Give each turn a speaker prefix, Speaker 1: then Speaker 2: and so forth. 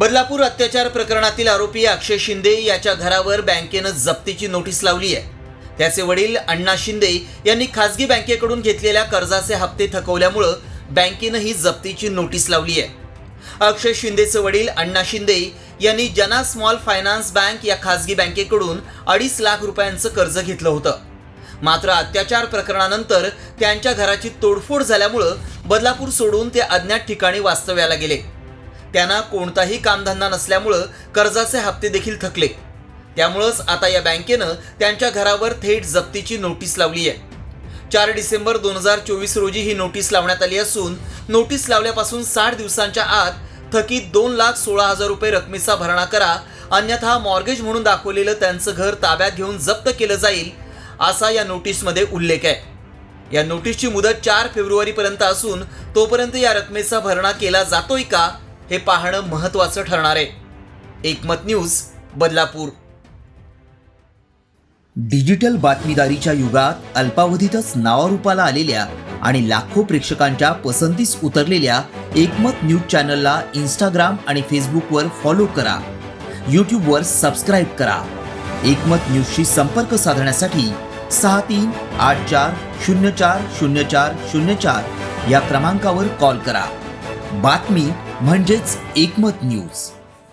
Speaker 1: बदलापूर अत्याचार प्रकरणातील आरोपी अक्षय शिंदे याच्या घरावर बँकेनं जप्तीची नोटीस लावली आहे. त्याचे वडील अण्णा शिंदे यांनी खासगी बँकेकडून घेतलेल्या कर्जाचे हप्ते थकवल्यामुळं बँकेनं ही जप्तीची नोटीस लावली आहे. अक्षय शिंदेचे वडील अण्णा शिंदे यांनी जना स्मॉल फायनान्स बँक या खासगी बँकेकडून अडीच लाख रुपयांचं कर्ज घेतलं होतं. मात्र अत्याचार प्रकरणानंतर त्यांच्या घराची तोडफोड झाल्यामुळं बदलापूर सोडून ते अज्ञात ठिकाणी वास्तव्याला गेले. त्यांना कोणताही कामधंदा नसल्यामुळं कर्जाचे हप्ते देखील थकले. त्यामुळंच आता या बँकेनं त्यांच्या घरावर थेट जप्तीची नोटीस लावली आहे. चार डिसेंबर दोन हजार चोवीस रोजी ही नोटीस लावण्यात आली असून नोटीस लावल्यापासून साठ दिवसांच्या आत थकीत दोन लाख सोळा हजार रुपये रकमेचा भरणा करा अन्यथा मॉर्गेज म्हणून दाखवलेलं त्यांचं घर ताब्यात घेऊन जप्त केलं जाईल असा या नोटीसमध्ये उल्लेख आहे. या नोटीसची मुदत चार फेब्रुवारीपर्यंत असून तोपर्यंत या रकमेचा भरणा केला जातोय का हे पाहणं महत्त्वाचं ठरणार आहे. एकमत न्यूज बदलापूर. डिजिटल बातमीदारीच्या युगात अल्पावधीतच नावारूपाला आलेल्या आणि लाखो प्रेक्षकांच्या पसंतीस उतरलेल्या एकमत न्यूज चॅनलला इंस्टाग्राम आणि फेसबुकवर फॉलो करा. यूट्यूबवर सबस्क्राईब करा. एकमत न्यूजशी संपर्क साधण्यासाठी सहा तीन आठ चार शून्य चार शून्य चार शून्य चार या क्रमांकावर कॉल करा. बातमी म्हणजेच एकमत न्यूज.